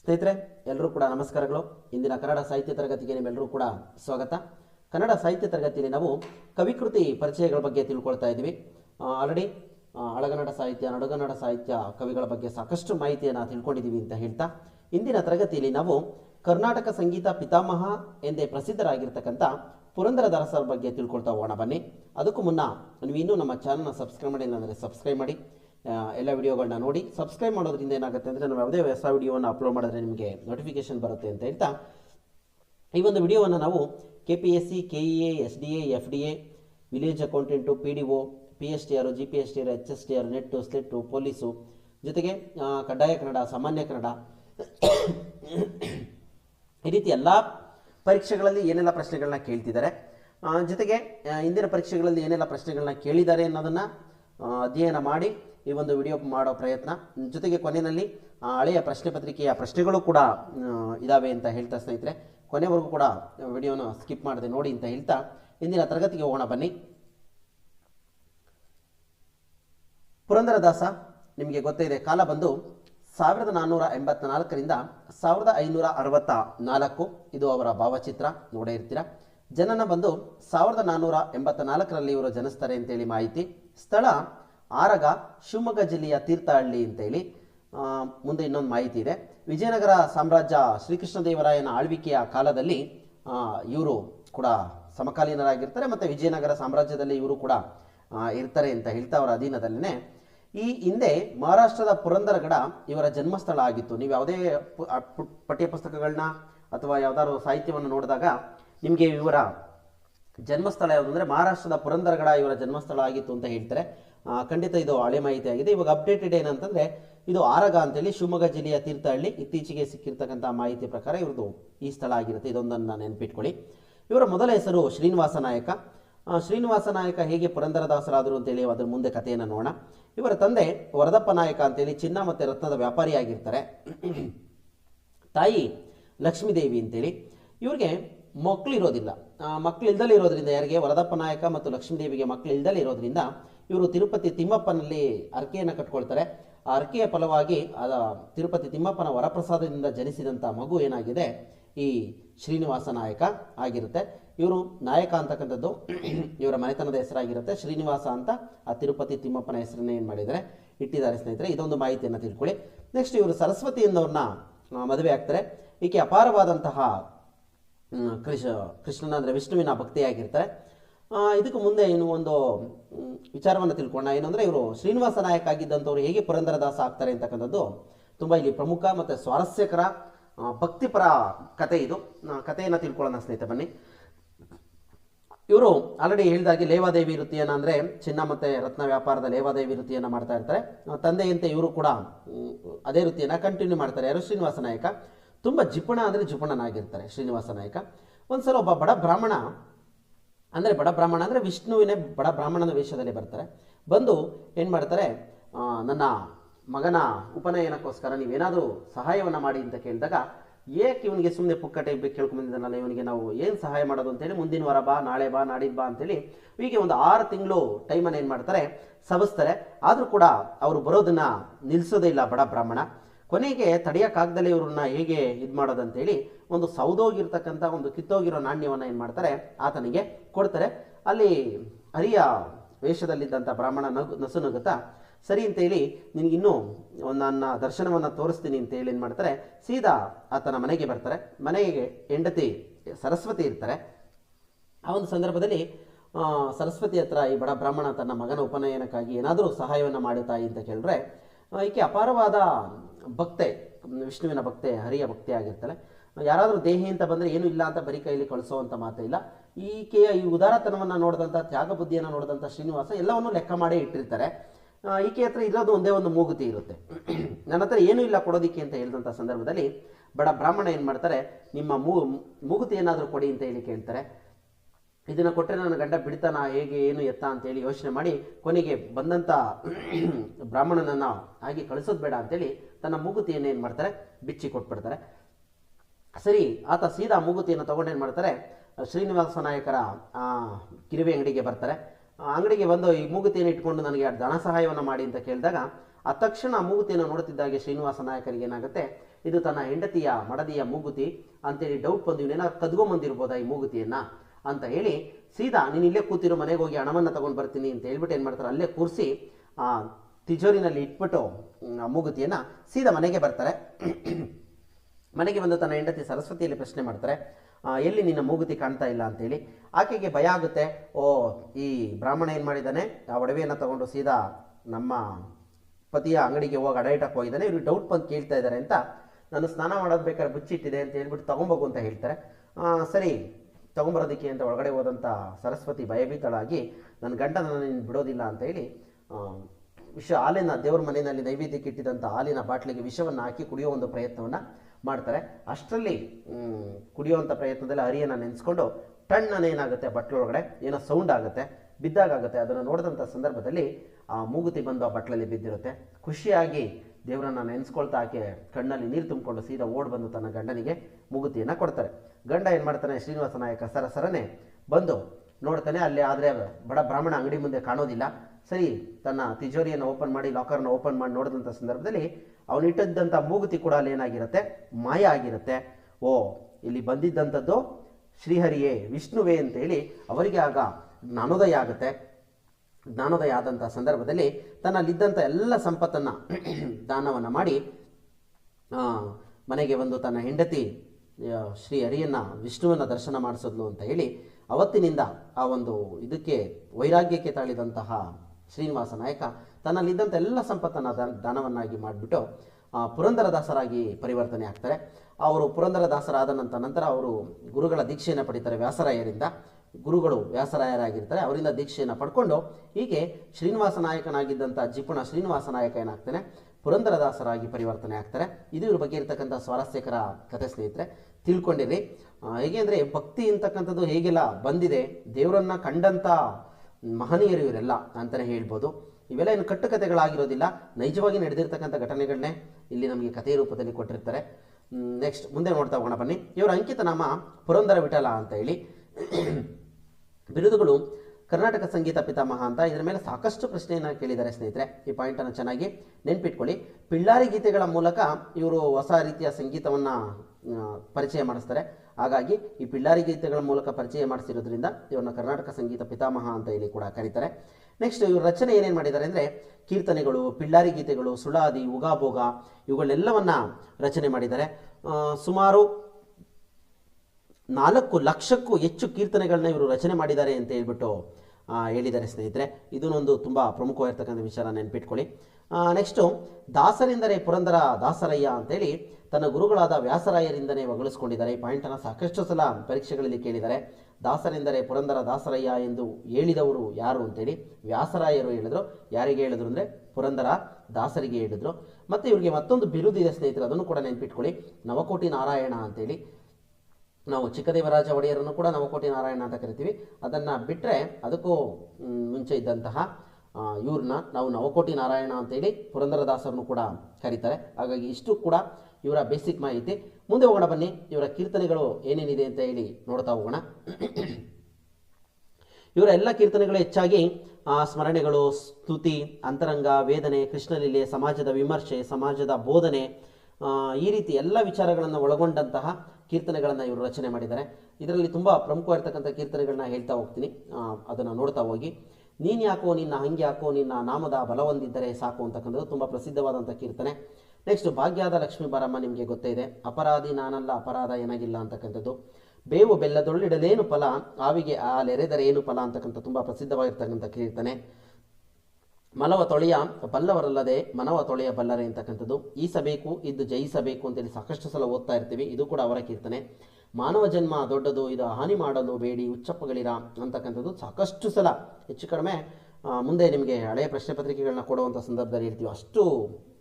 ಸ್ನೇಹಿತರೆ ಎಲ್ಲರೂ ಕೂಡ ನಮಸ್ಕಾರಗಳು. ಇಂದಿನ ಕನ್ನಡ ಸಾಹಿತ್ಯ ತರಗತಿಗೆ ನಿಮ್ಮೆಲ್ಲರೂ ಕೂಡ ಸ್ವಾಗತ. ಕನ್ನಡ ಸಾಹಿತ್ಯ ತರಗತಿಯಲ್ಲಿ ನಾವು ಕವಿಕೃತಿ ಪರಿಚಯಗಳ ಬಗ್ಗೆ ತಿಳ್ಕೊಳ್ತಾ ಇದ್ದೀವಿ. ಆಲ್ರೆಡಿ ಹಳಗನ್ನಡ ಸಾಹಿತ್ಯ ನಡುಗನ್ನಡ ಸಾಹಿತ್ಯ ಕವಿಗಳ ಬಗ್ಗೆ ಸಾಕಷ್ಟು ಮಾಹಿತಿಯನ್ನು ತಿಳ್ಕೊಂಡಿದ್ದೀವಿ ಅಂತ ಹೇಳ್ತಾ, ಇಂದಿನ ತರಗತಿಯಲ್ಲಿ ನಾವು ಕರ್ನಾಟಕ ಸಂಗೀತ ಪಿತಾಮಹ ಎಂದೇ ಪ್ರಸಿದ್ಧರಾಗಿರ್ತಕ್ಕಂಥ ಪುರಂದರದಾಸರ ಬಗ್ಗೆ ತಿಳ್ಕೊಳ್ತಾ ಹೋಗೋಣ ಬನ್ನಿ. ಅದಕ್ಕೂ ಮುನ್ನ ನೀವು ಇನ್ನೂ ನಮ್ಮ ಚಾನಲ್ನ ಸಬ್ಸ್ಕ್ರೈಬ್ ಮಾಡಿಲ್ಲ ಅಂದರೆ ಸಬ್ಸ್ಕ್ರೈಬ್ ಮಾಡಿ. ಎಲ್ಲ ವಿಡಿಯೋಗಳನ್ನ ನೋಡಿ ಸಬ್ಸ್ಕ್ರೈಬ್ ಮಾಡೋದ್ರಿಂದ ಏನಾಗುತ್ತೆ ಅಂದರೆ ನಾವು ಯಾವುದೇ ಹೊಸ ವಿಡಿಯೋವನ್ನು ಅಪ್ಲೋಡ್ ಮಾಡಿದ್ರೆ ನಿಮಗೆ ನೋಟಿಫಿಕೇಶನ್ ಬರುತ್ತೆ ಅಂತ ಹೇಳ್ತಾ. ಈ ಒಂದು ವಿಡಿಯೋವನ್ನು ನಾವು K P S C K E A S D A F D A village accountant P D O P S T R G P S T R H S T R NET SLET police ಜೊತೆಗೆ ಕಡ್ಡಾಯ ಕನ್ನಡ, ಸಾಮಾನ್ಯ ಕನ್ನಡ. ಈ ರೀತಿ ಎಲ್ಲ ಪರೀಕ್ಷೆಗಳಲ್ಲಿ ಏನೆಲ್ಲ ಪ್ರಶ್ನೆಗಳನ್ನ ಕೇಳ್ತಿದ್ದಾರೆ. ಜೊತೆಗೆ ಇಂದಿನ ಪರೀಕ್ಷೆಗಳಲ್ಲಿ ಏನೆಲ್ಲ ಪ್ರಶ್ನೆಗಳನ್ನ ಕೇಳಿದ್ದಾರೆ ಅನ್ನೋದನ್ನು ಅಧ್ಯಯನ ಮಾಡಿ ಈ ಒಂದು ವಿಡಿಯೋ ಮಾಡೋ ಪ್ರಯತ್ನ. ಜೊತೆಗೆ ಕೊನೆಯಲ್ಲಿ ಹಳೆಯ ಪ್ರಶ್ನೆ ಪತ್ರಿಕೆಯ ಪ್ರಶ್ನೆಗಳು ಕೂಡ ಇದ್ದಾವೆ ಅಂತ ಹೇಳ್ತಾ ಸ್ನೇಹಿತರೆ. ಕೊನೆವರೆಗೂ ಕೂಡ ವಿಡಿಯೋನ ಸ್ಕಿಪ್ ಮಾಡದೆ ನೋಡಿ ಅಂತ ಹೇಳ್ತಾ ಇಂದಿನ ತರಗತಿಗೆ ಹೋಗೋಣ ಬನ್ನಿ. ಪುರಂದರದಾಸ, ನಿಮಗೆ ಗೊತ್ತೇ ಇದೆ, ಕಾಲ ಬಂದು ಸಾವಿರದ ನಾನ್ನೂರ ಎಂಬತ್ತ ನಾಲ್ಕರಿಂದ ಸಾವಿರದ ಐನೂರ ಅರವತ್ತ ನಾಲ್ಕು ಇದು ಅವರ ಭಾವಚಿತ್ರ, ನೋಡೇ ಇರ್ತೀರ. ಜನನ ಬಂದು ಸಾವಿರದ ನಾನ್ನೂರ ಎಂಬತ್ತ ನಾಲ್ಕರಲ್ಲಿ ಇವರು ಜನಿಸ್ತಾರೆ ಅಂತೇಳಿ ಮಾಹಿತಿ. ಸ್ಥಳ ಆರಗ ಶಿವಮೊಗ್ಗ ಜಿಲ್ಲೆಯ ತೀರ್ಥಹಳ್ಳಿ ಅಂತೇಳಿ ಮುಂದೆ ಇನ್ನೊಂದು ಮಾಹಿತಿ ಇದೆ. ವಿಜಯನಗರ ಸಾಮ್ರಾಜ್ಯ ಶ್ರೀಕೃಷ್ಣದೇವರಾಯನ ಆಳ್ವಿಕೆಯ ಕಾಲದಲ್ಲಿ ಇವರು ಕೂಡ ಸಮಕಾಲೀನರಾಗಿರ್ತಾರೆ ಮತ್ತು ವಿಜಯನಗರ ಸಾಮ್ರಾಜ್ಯದಲ್ಲಿ ಇವರು ಕೂಡ ಇರ್ತಾರೆ ಅಂತ ಹೇಳ್ತಾ ಅವರ ಅಧೀನದಲ್ಲೇ ಈ ಹಿಂದೆ ಮಹಾರಾಷ್ಟ್ರದ ಪುರಂದರಗಡ ಇವರ ಜನ್ಮಸ್ಥಳ ಆಗಿತ್ತು. ನೀವು ಯಾವುದೇ ಪಠ್ಯ ಪುಸ್ತಕಗಳನ್ನ ಅಥವಾ ಯಾವುದಾದ್ರು ಸಾಹಿತ್ಯವನ್ನು ನೋಡಿದಾಗ ನಿಮಗೆ ಇವರ ಜನ್ಮಸ್ಥಳ ಯಾವುದು ಅಂದರೆ ಮಹಾರಾಷ್ಟ್ರದ ಪುರಂದರಗಡ ಇವರ ಜನ್ಮಸ್ಥಳ ಆಗಿತ್ತು ಅಂತ ಹೇಳ್ತಾರೆ. ಖಂಡಿತ ಇದು ಹಳೆ ಮಾಹಿತಿ ಆಗಿದೆ ಇವಾಗ ಅಪ್ಡೇಟೆಡ್ ಏನಂತಂದ್ರೆ, ಇದು ಆರಗ ಅಂತೇಳಿ ಶಿವಮೊಗ್ಗ ಜಿಲ್ಲೆಯ ತೀರ್ಥಹಳ್ಳಿ ಇತ್ತೀಚೆಗೆ ಸಿಕ್ಕಿರ್ತಕ್ಕಂಥ ಮಾಹಿತಿ ಪ್ರಕಾರ ಇವ್ರದ್ದು ಈ ಸ್ಥಳ ಆಗಿರುತ್ತೆ. ಇದೊಂದನ್ನು ನೆನ್ಪಿಟ್ಕೊಳ್ಳಿ. ಇವರ ಮೊದಲ ಹೆಸರು ಶ್ರೀನಿವಾಸ ನಾಯಕ. ಶ್ರೀನಿವಾಸ ನಾಯಕ ಹೇಗೆ ಪುರಂದರದಾಸರಾದರು ಅಂತೇಳಿ ಅದ್ರ ಮುಂದೆ ಕಥೆಯನ್ನು ನೋಡೋಣ. ಇವರ ತಂದೆ ವರದಪ್ಪ ನಾಯಕ ಅಂತೇಳಿ ಚಿನ್ನ ಮತ್ತು ರತ್ನದ ವ್ಯಾಪಾರಿಯಾಗಿರ್ತಾರೆ ತಾಯಿ ಲಕ್ಷ್ಮೀದೇವಿ ಅಂತೇಳಿ. ಇವ್ರಿಗೆ ಮಕ್ಕಳು ಇರೋದಿಲ್ಲ ಮಕ್ಕಳು ಇಲ್ದಲೇ ಇರೋದ್ರಿಂದ ಯಾರಿಗೆ? ವರದಪ್ಪ ನಾಯಕ ಮತ್ತು ಲಕ್ಷ್ಮೀದೇವಿಗೆ ಮಕ್ಕಳು ಇಲ್ದಲೇ ಇರೋದ್ರಿಂದ ಇವರು ತಿರುಪತಿ ತಿಮ್ಮಪ್ಪನಲ್ಲಿ ಅರ್ಕೆಯನ್ನು ಕಟ್ಕೊಳ್ತಾರೆ. ಆ ಅರ್ಕೆಯ ಫಲವಾಗಿ ಅದ ತಿರುಪತಿ ತಿಮ್ಮಪ್ಪನ ವರಪ್ರಸಾದದಿಂದ ಜನಿಸಿದಂಥ ಮಗು ಏನಾಗಿದೆ? ಈ ಶ್ರೀನಿವಾಸ ನಾಯಕ ಆಗಿರುತ್ತೆ. ಇವರು ನಾಯಕ ಅಂತಕ್ಕಂಥದ್ದು ಇವರ ಮನೆತನದ ಹೆಸರಾಗಿರುತ್ತೆ. ಶ್ರೀನಿವಾಸ ಅಂತ ಆ ತಿರುಪತಿ ತಿಮ್ಮಪ್ಪನ ಹೆಸರನ್ನೇ ಏನು ಮಾಡಿದ್ದಾರೆ? ಇಟ್ಟಿದ್ದಾರೆ ಸ್ನೇಹಿತರೆ, ಇದೊಂದು ಮಾಹಿತಿಯನ್ನು ತಿಳ್ಕೊಳ್ಳಿ. ನೆಕ್ಸ್ಟ್ ಇವರು ಸರಸ್ವತಿ ಎಂದವ್ರನ್ನ ಮದುವೆ ಆಗ್ತಾರೆ. ಈಕೆ ಅಪಾರವಾದಂತಹ ಕೃಷ್ ಕೃಷ, ಕೃಷ್ಣನ ಅಂದರೆ ವಿಷ್ಣುವಿನ ಭಕ್ತಿಯಾಗಿರ್ತಾರೆ. ಇದಕ್ಕೂ ಮುಂದೆ ಇನ್ನು ಒಂದು ವಿಚಾರವನ್ನು ತಿಳ್ಕೊಂಡ ಏನಂದರೆ ಇವರು ಶ್ರೀನಿವಾಸ ನಾಯಕ ಆಗಿದ್ದಂಥವ್ರು ಹೇಗೆ ಪುರಂದರದಾಸ ಆಗ್ತಾರೆ ಅಂತಕ್ಕಂಥದ್ದು ತುಂಬ ಇಲ್ಲಿ ಪ್ರಮುಖ ಮತ್ತು ಸ್ವಾರಸ್ಯಕರ ಭಕ್ತಿಪರ ಕತೆ ಇದು. ಕಥೆಯನ್ನು ತಿಳ್ಕೊಳ್ಳೋಣ ಸ್ನೇಹಿತ ಬನ್ನಿ. ಇವರು ಆಲ್ರೆಡಿ ಹೇಳಿದಾಗೆ ಲೇವಾದೇವಿ ವೃತ್ತಿಯನ್ನು ಅಂದರೆ ಚಿನ್ನ ಮತ್ತು ರತ್ನ ವ್ಯಾಪಾರದ ಲೇವಾದೇವಿ ವೃತ್ತಿಯನ್ನು ಮಾಡ್ತಾ ಇರ್ತಾರೆ. ತಂದೆಯಂತೆ ಇವರು ಕೂಡ ಅದೇ ವೃತ್ತಿಯನ್ನು ಕಂಟಿನ್ಯೂ ಮಾಡ್ತಾರೆ. ಯಾರು? ಶ್ರೀನಿವಾಸ ನಾಯಕ. ತುಂಬ ಜಿಪುಣ ಅಂದರೆ ಜಿಪುಣನಾಗಿರ್ತಾರೆ ಶ್ರೀನಿವಾಸ ನಾಯಕ. ಒಂದು ಸಲ ಒಬ್ಬ ಬಡ ಬ್ರಾಹ್ಮಣ ಅಂದರೆ ಬಡ ಬ್ರಾಹ್ಮಣ ಅಂದರೆ ವಿಷ್ಣುವಿನೇ ಬಡ ಬ್ರಾಹ್ಮಣನ ವೇಷದಲ್ಲಿ ಬರ್ತಾರೆ. ಬಂದು ಏನು ಮಾಡ್ತಾರೆ ನನ್ನ ಮಗನ ಉಪನಯನಕ್ಕೋಸ್ಕರ ನೀವೇನಾದರೂ ಸಹಾಯವನ್ನು ಮಾಡಿ ಅಂತ ಕೇಳಿದಾಗ, ಏಕೆ ಇವನಿಗೆ ಸುಮ್ಮನೆ ಪುಕ್ಕಟೆ ಬೇಕು ಕೇಳ್ಕೊಂಬಂದಿದ್ದಾನಲ್ಲ ಇವನಿಗೆ ನಾವು ಏನು ಸಹಾಯ ಮಾಡೋದು ಅಂತೇಳಿ ಮುಂದಿನ ವಾರ ಬಾ, ನಾಳೆ ಬಾ ನಾಡಿದ್ದು ಬಾ ಅಂತೇಳಿ ಹೀಗೆ ಒಂದು ಆರು ತಿಂಗಳು ಟೈಮನ್ನು ಏನು ಮಾಡ್ತಾರೆ, ಸವಿಸ್ತಾರೆ. ಆದರೂ ಕೂಡ ಅವರು ಬರೋದನ್ನು ನಿಲ್ಲಿಸೋದೇ ಇಲ್ಲ ಬಡ ಬ್ರಾಹ್ಮಣ. ಕೊನೆಗೆ ತಡೆಯೋಕ್ಕಾಗ್ದಲೇ ಇವ್ರನ್ನ ಹೇಗೆ ಇದು ಮಾಡೋದಂತೇಳಿ ಒಂದು ಸೌದೋಗಿರ್ತಕ್ಕಂಥ ಒಂದು ಕಿತ್ತೋಗಿರೋ ನಾಣ್ಯವನ್ನು ಏನು ಮಾಡ್ತಾರೆ, ಆತನಿಗೆ ಕೊಡ್ತಾರೆ. ಅಲ್ಲಿ ಹರಿಯ ವೇಷದಲ್ಲಿದ್ದಂಥ ಬ್ರಾಹ್ಮಣ ನಗು, ನಸು ನಗುತ್ತಾ, ಸರಿ ಅಂತೇಳಿ ನಿನಗಿನ್ನೂ ನನ್ನ ದರ್ಶನವನ್ನು ತೋರಿಸ್ತೀನಿ ಅಂತೇಳಿ ಏನು ಮಾಡ್ತಾರೆ, ಸೀದಾ ಆತನ ಮನೆಗೆ ಬರ್ತಾರೆ. ಮನೆಗೆ ಹೆಂಡತಿ ಸರಸ್ವತಿ ಇರ್ತಾರೆ. ಆ ಒಂದು ಸಂದರ್ಭದಲ್ಲಿ ಸರಸ್ವತಿ ಹತ್ರ ಈ ಬಡ ಬ್ರಾಹ್ಮಣ ತನ್ನ ಮಗನ ಉಪನಯನಕ್ಕಾಗಿ ಏನಾದರೂ ಸಹಾಯವನ್ನು ಮಾಡುತ್ತಾಯಿ ತಾಯಿ ಅಂತ ಕೇಳಿದ್ರೆ ಈಕೆ ಅಪಾರವಾದ ಭಕ್ತೆ, ವಿಷ್ಣುವಿನ ಭಕ್ತೆ, ಹರಿಯ ಭಕ್ತಿ ಆಗಿರ್ತಾಳೆ. ಯಾರಾದರೂ ದೇಹಿ ಅಂತ ಬಂದರೆ ಏನು ಇಲ್ಲ ಅಂತ ಬರೀ ಕೈಯಲ್ಲಿ ಕಳಿಸುವಂಥ ಮಾತೇ ಇಲ್ಲ. ಈಕೆಯ ಈ ಉದಾರತನವನ್ನು ನೋಡಿದಂಥ ತ್ಯಾಗ ಬುದ್ಧಿಯನ್ನು ನೋಡಿದಂಥ ಶ್ರೀನಿವಾಸ ಎಲ್ಲವನ್ನೂ ಲೆಕ್ಕ ಮಾಡೇ ಇಟ್ಟಿರ್ತಾರೆ. ಈಕೆ ಹತ್ರ ಇರೋದು ಒಂದೇ ಒಂದು ಮೂಗುತಿ ಇರುತ್ತೆ. ನನ್ನ ಹತ್ರ ಏನೂ ಇಲ್ಲ ಕೊಡೋದಿಕ್ಕೆ ಅಂತ ಹೇಳಿದಂಥ ಸಂದರ್ಭದಲ್ಲಿ ಬಡ ಬ್ರಾಹ್ಮಣ ಏನು ಮಾಡ್ತಾರೆ, ನಿಮ್ಮ ಮೂಗುತಿ ಏನಾದರೂ ಕೊಡಿ ಅಂತ ಹೇಳಿ ಕೇಳ್ತಾರೆ. ಇದನ್ನು ಕೊಟ್ಟರೆ ನನ್ನ ಗಂಡ ಬಿಡ್ತಾನ, ಹೇಗೆ, ಏನು ಎತ್ತ ಅಂತೇಳಿ ಯೋಚನೆ ಮಾಡಿ ಕೊನೆಗೆ ಬಂದಂಥ ಬ್ರಾಹ್ಮಣನನ್ನು ಹಾಗೆ ಕಳಿಸೋದು ಬೇಡ ಅಂತೇಳಿ ತನ್ನ ಮೂಗುತಿಯನ್ನು ಏನು ಮಾಡ್ತಾರೆ, ಬಿಚ್ಚಿ ಕೊಟ್ಬಿಡ್ತಾರೆ. ಸರಿ, ಆತ ಸೀದಾ ಮೂಗುತಿಯನ್ನು ಏನು ಮಾಡ್ತಾರೆ? ಶ್ರೀನಿವಾಸ ನಾಯಕರ ಕಿರುವೆ ಅಂಗಡಿಗೆ ಬರ್ತಾರೆ. ಅಂಗಡಿಗೆ ಬಂದು ಈ ಮೂಗುತಿಯನ್ನು ಇಟ್ಕೊಂಡು ನನಗೆ ಧನ ಸಹಾಯವನ್ನು ಮಾಡಿ ಅಂತ ಕೇಳಿದಾಗ ಆ ತಕ್ಷಣ ಮೂಗುತಿಯನ್ನು ನೋಡುತ್ತಿದ್ದಾಗೆ ಶ್ರೀನಿವಾಸ ನಾಯಕರಿಗೆ ಏನಾಗುತ್ತೆ? ಇದು ತನ್ನ ಹೆಂಡತಿಯ ಮಡದಿಯ ಮೂಗುತಿ ಅಂತೇಳಿ ಡೌಟ್ ಬಂದು ಇವನೇನಾದ್ರು ಕದ್ಕೊಂಬಂದಿರ್ಬೋದಾ ಈ ಮೂಗುತಿಯನ್ನ ಅಂತ ಹೇಳಿ, ಸೀದಾ, ನೀನು ಇಲ್ಲೇ ಕೂತಿರೋ, ಮನೆಗೆ ಹೋಗಿ ಹಣವನ್ನು ತಗೊಂಡು ಬರ್ತೀನಿ ಅಂತ ಹೇಳ್ಬಿಟ್ಟು ಏನು ಮಾಡ್ತಾರೆ? ಅಲ್ಲೇ ಕೂರಿಸಿ ತಿಜೋರಿನಲ್ಲಿ ಇಟ್ಬಿಟ್ಟು ಮೂಗುತಿಯನ್ನ ಸೀದಾ ಮನೆಗೆ ಬರ್ತಾರೆ. ಮನೆಗೆ ಬಂದು ತನ್ನ ಹೆಂಡತಿ ಸರಸ್ವತಿಯಲ್ಲಿ ಪ್ರಶ್ನೆ ಮಾಡ್ತಾರೆ ಎಲ್ಲಿ ನಿನ್ನ ಮೂಗುತಿ ಕಾಣ್ತಾ ಇಲ್ಲ ಅಂತೇಳಿ? ಆಕೆಗೆ ಭಯ ಆಗುತ್ತೆ, ಓ, ಈ ಬ್ರಾಹ್ಮಣ ಏನು ಮಾಡಿದ್ದಾನೆ? ಆ ಒಡವೆಯನ್ನು ತಗೊಂಡು ಸೀದಾ ನಮ್ಮ ಪತಿಯ ಅಂಗಡಿಗೆ ಹೋಗಿ ಅಡ ಇಟ್ಟಕ್ಕೆ ಹೋಗಿದ್ದಾನೆ ಇವರು ಡೌಟ್ ಬಂದು ಕೇಳ್ತಾ ಇದ್ದಾರೆ ಅಂತ ನಾನು ಸ್ನಾನ ಮಾಡೋದು ಬೇಕಾದ್ರೆ ಬುಚ್ಚಿಟ್ಟಿದೆ ಅಂತ ಹೇಳ್ಬಿಟ್ಟು ತೊಗೊಂಬೋಗು ಅಂತ ಹೇಳ್ತಾರೆ. ಸರಿ ತೊಗೊಂಬರೋದಕ್ಕೆ ಅಂತ ಒಳಗಡೆ ಹೋದಂಥ ಸರಸ್ವತಿ ಭಯಭೀತಳಾಗಿ ನನ್ನ ಗಂಡ ನನ್ನ ನೀನು ಬಿಡೋದಿಲ್ಲ ಅಂತ ಹೇಳಿ ವಿಷ ಹಾಲಿನ ದೇವ್ರ ಮನೆಯಲ್ಲಿ ನೈವೇದ್ಯಕ್ಕೆ ಇಟ್ಟಿದ್ದಂಥ ಹಾಲಿನ ಬಾಟ್ಲಿಗೆ ವಿಷವನ್ನು ಹಾಕಿ ಕುಡಿಯೋ ಒಂದು ಪ್ರಯತ್ನವನ್ನು ಮಾಡ್ತಾರೆ. ಅಷ್ಟರಲ್ಲಿ ಕುಡಿಯುವಂಥ ಪ್ರಯತ್ನದಲ್ಲಿ ಹರಿಯನ್ನು ನೆನೆಸ್ಕೊಂಡು ಟಣ್ಣನ ಏನಾಗುತ್ತೆ? ಬಟ್ಲೊಳಗಡೆ ಏನೋ ಸೌಂಡ್ ಆಗುತ್ತೆ ಬಿದ್ದಾಗುತ್ತೆ ಅದನ್ನು ನೋಡಿದಂಥ ಸಂದರ್ಭದಲ್ಲಿ ಆ ಮೂಗುತಿ ಬಂದು ಆ ಬಟ್ಲಲ್ಲಿ ಬಿದ್ದಿರುತ್ತೆ. ಖುಷಿಯಾಗಿ ದೇವರನ್ನು ನೆನೆಸ್ಕೊಳ್ತಾ ಆಕೆ ಕಣ್ಣಲ್ಲಿ ನೀರು ತುಂಬಿಕೊಂಡು ಸೀದಾ ಓಡ್ ಬಂದು ತನ್ನ ಗಂಡನಿಗೆ ಮೂಗುತಿಯನ್ನು ಕೊಡ್ತಾರೆ. ಗಂಡ ಏನು ಮಾಡ್ತಾನೆ? ಶ್ರೀನಿವಾಸ ನಾಯಕ ಸರಸರನೆ ಬಂದು ನೋಡ್ತಾನೆ. ಅಲ್ಲಿ ಆದರೆ ಬಡ ಬ್ರಾಹ್ಮಣ ಅಂಗಡಿ ಮುಂದೆ ಕಾಣೋದಿಲ್ಲ. ಸರಿ, ತನ್ನ ತಿಜೋರಿಯನ್ನು ಓಪನ್ ಮಾಡಿ ಲಾಕರ್ನ ಓಪನ್ ಮಾಡಿ ನೋಡಿದಂಥ ಸಂದರ್ಭದಲ್ಲಿ ಅವನಿಟ್ಟಿದ್ದಂಥ ಮೂಗುತಿ ಕೂಡ ಅಲ್ಲಿ ಏನಾಗಿರುತ್ತೆ? ಮಾಯ ಆಗಿರುತ್ತೆ. ಓ, ಇಲ್ಲಿ ಬಂದಿದ್ದಂಥದ್ದು ಶ್ರೀಹರಿಯೇ, ವಿಷ್ಣುವೇ ಅಂತೇಳಿ ಅವರಿಗೆ ಆಗ ಜ್ಞಾನೋದಯ ಆಗುತ್ತೆ. ಜ್ಞಾನೋದಯ ಆದಂಥ ಸಂದರ್ಭದಲ್ಲಿ ತನ್ನಲ್ಲಿದ್ದಂಥ ಎಲ್ಲ ಸಂಪತ್ತನ್ನು ದಾನವನ್ನು ಮಾಡಿ ಮನೆಗೆ ಬಂದು ತನ್ನ ಹೆಂಡತಿ ಶ್ರೀಹರಿಯನ್ನು ಶ್ರೀ ಹರಿಯನ್ನ ವಿಷ್ಣುವನ್ನ ದರ್ಶನ ಮಾಡಿಸಿದ್ಲು ಅಂತ ಹೇಳಿ ಅವತ್ತಿನಿಂದ ಆ ಒಂದು ಇದಕ್ಕೆ ವೈರಾಗ್ಯಕ್ಕೆ ತಾಳಿದಂತಹ ಶ್ರೀನಿವಾಸ ನಾಯಕ ತನ್ನಲ್ಲಿದ್ದಂಥ ಎಲ್ಲ ಸಂಪತ್ತನ್ನು ದಾನ ದಾನವನ್ನಾಗಿ ಮಾಡಿಬಿಟ್ಟು ಪುರಂದರದಾಸರಾಗಿ ಪರಿವರ್ತನೆ ಆಗ್ತಾರೆ. ಅವರು ಪುರಂದರದಾಸರಾದ ನಂತರ ನಂತರ ಅವರು ಗುರುಗಳ ದೀಕ್ಷೆಯನ್ನು ಪಡಿತಾರೆ ವ್ಯಾಸರಾಯರಿಂದ. ಗುರುಗಳು ವ್ಯಾಸರಾಯರಾಗಿರ್ತಾರೆ. ಅವರಿಂದ ದೀಕ್ಷೆಯನ್ನು ಪಡ್ಕೊಂಡು ಹೀಗೆ ಶ್ರೀನಿವಾಸ ನಾಯಕನಾಗಿದ್ದಂಥ ಜಿಪುಣ ಶ್ರೀನಿವಾಸ ನಾಯಕ ಏನಾಗ್ತಾನೆ? ಪುರಂದರದಾಸರಾಗಿ ಪರಿವರ್ತನೆ ಆಗ್ತಾರೆ. ಇದು ಇವ್ರ ಬಗ್ಗೆ ಇರತಕ್ಕಂಥ ಸ್ವಾರಸ್ಯಕರ ಕಥೆ ಸ್ನೇಹಿತರೆ. ತಿಳ್ಕೊಂಡಿರಿ ಹೇಗೆ ಅಂದರೆ ಭಕ್ತಿ ಅಂತಕ್ಕಂಥದ್ದು ಹೇಗೆಲ್ಲ ಬಂದಿದೆ? ದೇವರನ್ನು ಕಂಡಂಥ ಮಹನೀಯರು ಇವರೆಲ್ಲ ಅಂತಲೇ ಹೇಳ್ಬೋದು. ಇವೆಲ್ಲ ಏನು ಕಟ್ಟುಕತೆಗಳಾಗಿರೋದಿಲ್ಲ ನೈಜವಾಗಿ ನಡೆದಿರ್ತಕ್ಕಂಥ ಘಟನೆಗಳನ್ನೇ ಇಲ್ಲಿ ನಮಗೆ ಕಥೆಯ ರೂಪದಲ್ಲಿ ಕೊಟ್ಟಿರ್ತಾರೆ. ನೆಕ್ಸ್ಟ್ ಮುಂದೆ ನೋಡ್ತಾ ಹೋಗೋಣ, ಬನ್ನಿ. ಇವರ ಅಂಕಿತ ನಾಮ ಪುರಂದರ ವಿಠಲ ಅಂತ ಹೇಳಿ. ಬಿರುದುಗಳು ಕರ್ನಾಟಕ ಸಂಗೀತ ಪಿತಾಮಹ ಅಂತ ಇದರ ಮೇಲೆ ಸಾಕಷ್ಟು ಪ್ರಶ್ನೆಯನ್ನು ಕೇಳಿದ್ದಾರೆ ಸ್ನೇಹಿತರೆ. ಈ ಪಾಯಿಂಟನ್ನು ಚೆನ್ನಾಗಿ ನೆನ್ಪಿಟ್ಕೊಳ್ಳಿ. ಪಿಳ್ಳಾರಿ ಗೀತೆಗಳ ಮೂಲಕ ಇವರು ಹೊಸ ರೀತಿಯ ಸಂಗೀತವನ್ನು ಪರಿಚಯ ಮಾಡಿಸ್ತಾರೆ. ಹಾಗಾಗಿ ಈ ಪಿಳ್ಳಾರಿ ಗೀತೆಗಳ ಮೂಲಕ ಪರಿಚಯ ಮಾಡಿಸಿರೋದ್ರಿಂದ ಇವರನ್ನು ಕರ್ನಾಟಕ ಸಂಗೀತ ಪಿತಾಮಹ ಅಂತ ಇಲ್ಲಿ ಕೂಡ ಕರೀತಾರೆ. ನೆಕ್ಸ್ಟ್ ಇವ್ರ ರಚನೆ ಏನೇನು ಮಾಡಿದ್ದಾರೆ ಅಂದರೆ ಕೀರ್ತನೆಗಳು, ಪಿಳ್ಳಾರಿ ಗೀತೆಗಳು, ಸುಳಾದಿ ಉಗಾಭೋಗ ಇವುಗಳೆಲ್ಲವನ್ನು ರಚನೆ ಮಾಡಿದ್ದಾರೆ. ಸುಮಾರು ನಾಲ್ಕು ಲಕ್ಷಕ್ಕೂ ಹೆಚ್ಚು ಕೀರ್ತನೆಗಳನ್ನ ಇವರು ರಚನೆ ಮಾಡಿದ್ದಾರೆ ಅಂತ ಹೇಳ್ಬಿಟ್ಟು ಹೇಳಿದ್ದಾರೆ ಸ್ನೇಹಿತರೆ. ಇದನ್ನೊಂದು ತುಂಬ ಪ್ರಮುಖವಾಗಿರ್ತಕ್ಕಂಥ ವಿಚಾರ ನೆನ್ಪಿಟ್ಕೊಳ್ಳಿ. ನೆಕ್ಸ್ಟು ದಾಸರೆಂದರೆ ಪುರಂದರ ದಾಸರಯ್ಯ ಅಂತೇಳಿ ತನ್ನ ಗುರುಗಳಾದ ವ್ಯಾಸರಾಯರಿಂದನೇ ಹೊಗಳಿಸ್ಕೊಂಡಿದ್ದಾರೆ. ಈ ಪಾಯಿಂಟನ್ನು ಸಾಕಷ್ಟು ಸಲ ಪರೀಕ್ಷೆಗಳಲ್ಲಿ ಕೇಳಿದ್ದಾರೆ. ದಾಸರೆಂದರೆ ಪುರಂದರ ದಾಸರಯ್ಯ ಎಂದು ಹೇಳಿದವರು ಯಾರು ಅಂತೇಳಿ ವ್ಯಾಸರಾಯರು ಹೇಳಿದ್ರು. ಯಾರಿಗೆ ಹೇಳಿದ್ರು ಅಂದರೆ ಪುರಂದರ ದಾಸರಿಗೆ ಹೇಳಿದ್ರು. ಮತ್ತು ಇವರಿಗೆ ಮತ್ತೊಂದು ಬಿರುದಿದೆ ಸ್ನೇಹಿತರು, ಅದನ್ನು ಕೂಡ ನೆನ್ಪಿಟ್ಕೊಳ್ಳಿ. ನವಕೋಟಿ ನಾರಾಯಣ ಅಂತೇಳಿ ನಾವು ಚಿಕ್ಕದೇವರಾಜ ಒಡೆಯರನ್ನು ಕೂಡ ನವಕೋಟಿ ನಾರಾಯಣ ಅಂತ ಕರಿತೀವಿ. ಅದನ್ನು ಬಿಟ್ಟರೆ ಅದಕ್ಕೂ ಮುಂಚೆ ಇದ್ದಂತಹ ಇವ್ರನ್ನ ನಾವು ನವಕೋಟಿ ನಾರಾಯಣ ಅಂತೇಳಿ ಪುರಂದರದಾಸರನ್ನು ಕೂಡ ಕರೀತಾರೆ. ಹಾಗಾಗಿ ಇಷ್ಟು ಕೂಡ ಇವರ ಬೇಸಿಕ್ ಮಾಹಿತಿ. ಮುಂದೆ ಹೋಗೋಣ ಬನ್ನಿ. ಇವರ ಕೀರ್ತನೆಗಳು ಏನೇನಿದೆ ಅಂತ ಹೇಳಿ ನೋಡ್ತಾ ಹೋಗೋಣ. ಇವರ ಎಲ್ಲ ಕೀರ್ತನೆಗಳು ಹೆಚ್ಚಾಗಿ ಸ್ಮರಣೆಗಳು, ಸ್ತುತಿ, ಅಂತರಂಗ, ವೇದನೆ, ಕೃಷ್ಣಲೀಲೆ, ಸಮಾಜದ ವಿಮರ್ಶೆ, ಸಮಾಜದ ಬೋಧನೆ ಈ ರೀತಿ ಎಲ್ಲ ವಿಚಾರಗಳನ್ನು ಒಳಗೊಂಡಂತಹ ಕೀರ್ತನೆಗಳನ್ನು ಇವರು ರಚನೆ ಮಾಡಿದ್ದಾರೆ. ಇದರಲ್ಲಿ ತುಂಬ ಪ್ರಮುಖವಾಗಿರ್ತಕ್ಕಂಥ ಕೀರ್ತನೆಗಳನ್ನ ಹೇಳ್ತಾ ಹೋಗ್ತೀನಿ. ಅದನ್ನು ನೋಡ್ತಾ ಹೋಗಿ. ನೀನು ಯಾಕೋ ನಿನ್ನ, ಹಂಗೆ ಯಾಕೋ ನಿನ್ನ ನಾಮದ ಬಲವೊಂದಿದ್ದರೆ ಸಾಕು ಅಂತಕ್ಕಂಥದ್ದು ತುಂಬ ಪ್ರಸಿದ್ಧವಾದಂಥ ಕೀರ್ತನೆ. ನೆಕ್ಸ್ಟ್ ಭಾಗ್ಯದ ಲಕ್ಷ್ಮೀ ಬಾರಮ್ಮ ನಿಮಗೆ ಗೊತ್ತೇ ಇದೆ. ಅಪರಾಧಿ ನಾನಲ್ಲ, ಅಪರಾಧ ಏನಾಗಿಲ್ಲ ಅಂತಕ್ಕಂಥದ್ದು. ಬೇವು ಬೆಲ್ಲದೊಳ್ಳಿಡಲೇನು ಫಲ, ಆವಿಗೆ ಲೆರೆದರೇನು ಫಲ ಅಂತಕ್ಕಂಥ ತುಂಬ ಪ್ರಸಿದ್ಧವಾಗಿರ್ತಕ್ಕಂಥ ಕೀರ್ತನೆ. ಮಲವ ತೊಳೆಯ ಬಲ್ಲವರಲ್ಲದೆ, ಮನವ ತೊಳೆಯ ಬಲ್ಲರೆ ಅಂತಕ್ಕಂಥದ್ದು. ಈಸಬೇಕು, ಇದ್ದು ಜಯಿಸಬೇಕು ಅಂತೇಳಿ ಸಾಕಷ್ಟು ಸಲ ಓದ್ತಾ ಇರ್ತೀವಿ. ಇದು ಕೂಡ ಅವರ ಕೀರ್ತನೆ. ಮಾನವ ಜನ್ಮ ದೊಡ್ಡದು, ಇದು ಹಾನಿ ಮಾಡಲು ಬೇಡಿ ಉಚ್ಚಪ್ಪಗಳಿರ ಅಂತಕ್ಕಂಥದ್ದು ಸಾಕಷ್ಟು ಸಲ ಹೆಚ್ಚು ಕಡಿಮೆ ಮುಂದೆ ನಿಮಗೆ ಹಳೆಯ ಪ್ರಶ್ನೆ ಪತ್ರಿಕೆಗಳನ್ನ ಕೊಡುವಂಥ ಸಂದರ್ಭದಲ್ಲಿ ಇರ್ತೀವಿ. ಅಷ್ಟು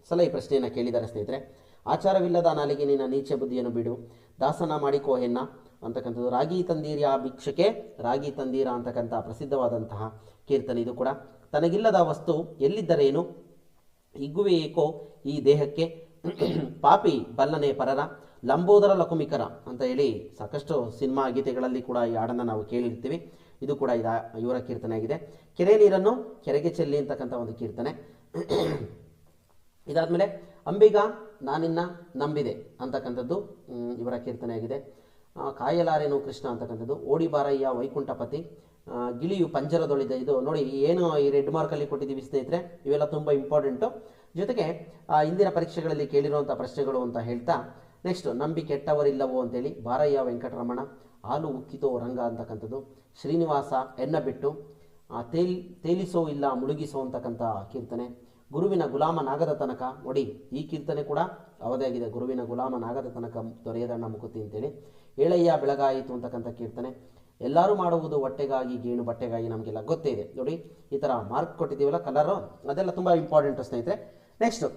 ಸಲ ಈ ಪ್ರಶ್ನೆಯನ್ನು ಕೇಳಿದ್ದಾರೆ ಸ್ನೇಹಿತರೆ. ಆಚಾರವಿಲ್ಲದ ನಾಲಿಗೆ ನಿನ್ನ ನೀಚೆ ಬುದ್ಧಿಯನ್ನು ಬಿಡು. ದಾಸನ ಮಾಡಿಕೋ ಹೆಣ್ಣ ಅಂತಕ್ಕಂಥದ್ದು. ರಾಗಿ ತಂದೀರ್ಯ ಭಿಕ್ಷಕ್ಕೆ, ರಾಗಿ ತಂದೀರ ಅಂತಕ್ಕಂಥ ಪ್ರಸಿದ್ಧವಾದಂತಹ ಕೀರ್ತನೆ ಇದು ಕೂಡ. ತನಗಿಲ್ಲದ ವಸ್ತು ಎಲ್ಲಿದ್ದರೇನು? ಹಿಗ್ಗುವೆ ಏಕೋ ಈ ದೇಹಕ್ಕೆ? ಪಾಪಿ ಬಲ್ಲನೆ ಪರರ. ಲಂಬೋದರ ಲಕುಮಿಕರ ಅಂತ ಹೇಳಿ ಸಾಕಷ್ಟು ಸಿನಿಮಾ ಗೀತೆಗಳಲ್ಲಿ ಕೂಡ ಈ ಹಾಡನ್ನು ನಾವು ಕೇಳಿರ್ತೀವಿ. ಇದು ಕೂಡ ಇದ ಇವರ ಕೀರ್ತನೆ ಆಗಿದೆ. ಕೆರೆ ನೀರನ್ನು ಕೆರೆಗೆ ಚೆಲ್ಲಿ ಅಂತಕ್ಕಂಥ ಒಂದು ಕೀರ್ತನೆ. ಇದಾದಮೇಲೆ ಅಂಬಿಗ ನಾನಿನ್ನ ನಂಬಿದೆ ಅಂತಕ್ಕಂಥದ್ದು ಇವರ ಕೀರ್ತನೆಯಾಗಿದೆ ಆಗಿದೆ. ಕಾಯಲಾರೇನು ಕೃಷ್ಣ ಅಂತಕ್ಕಂಥದ್ದು ಓಡಿ ಬಾರಯ್ಯ ವೈಕುಂಠಪತಿ ಗಿಳಿಯು ಪಂಜರದೊಳಿದೆ ಇದು ನೋಡಿ ಏನು ಈ ರೆಡ್ ಮಾರ್ಕಲ್ಲಿ ಕೊಟ್ಟಿದ್ದೀವಿ ಸ್ನೇಹಿತರೆ, ಇವೆಲ್ಲ ತುಂಬ ಇಂಪಾರ್ಟೆಂಟು ಜೊತೆಗೆ ಇಂದಿನ ಪರೀಕ್ಷೆಗಳಲ್ಲಿ ಕೇಳಿರುವಂಥ ಪ್ರಶ್ನೆಗಳು ಅಂತ ಹೇಳ್ತಾ ನೆಕ್ಸ್ಟ್, ನಂಬಿ ಕೆಟ್ಟವರಿಲ್ಲವೋ ಅಂತೇಳಿ ಬಾರಯ್ಯ ವೆಂಕಟರಮಣ, ಹಾಲು ಉಕ್ಕಿತೋ ರಂಗ ಅಂತಕ್ಕಂಥದ್ದು. ಶ್ರೀನಿವಾಸ ಎನ್ನ ಬಿಟ್ಟು ತೇಲ್, ತೇಲಿಸೋ ಇಲ್ಲ ಮುಳುಗಿಸೋ ಅಂತಕ್ಕಂಥ ಕೀರ್ತನೆ. ಗುರುವಿನ ಗುಲಾಮ ನಾಗದ ತನಕ, ನೋಡಿ, ಈ ಕೀರ್ತನೆ ಕೂಡ ಅವಧೇ ಆಗಿದೆ. ಗುರುವಿನ ಗುಲಾಮನಾಗದ ತನಕ ದೊರೆಯದಣ್ಣ ಮುಕುತಿ ಅಂತೇಳಿ. ಏಳಯ್ಯ ಬೆಳಗಾಯಿತು ಅಂತಕ್ಕಂಥ ಕೀರ್ತನೆ. ಎಲ್ಲರೂ ಮಾಡುವುದು ಹೊಟ್ಟೆಗಾಗಿ, ಗೇಣು ಬಟ್ಟೆಗಾಗಿ ನಮಗೆಲ್ಲ ಗೊತ್ತೇ ಇದೆ. ನೋಡಿ, ಈ ಥರ ಮಾರ್ಕ್ ಕೊಟ್ಟಿದ್ದೀವಲ್ಲ ಕಲರು ಅದೆಲ್ಲ ತುಂಬ ಇಂಪಾರ್ಟೆಂಟ್ ಸ್ನೇಹಿತರೆ. ನೆಕ್ಸ್ಟು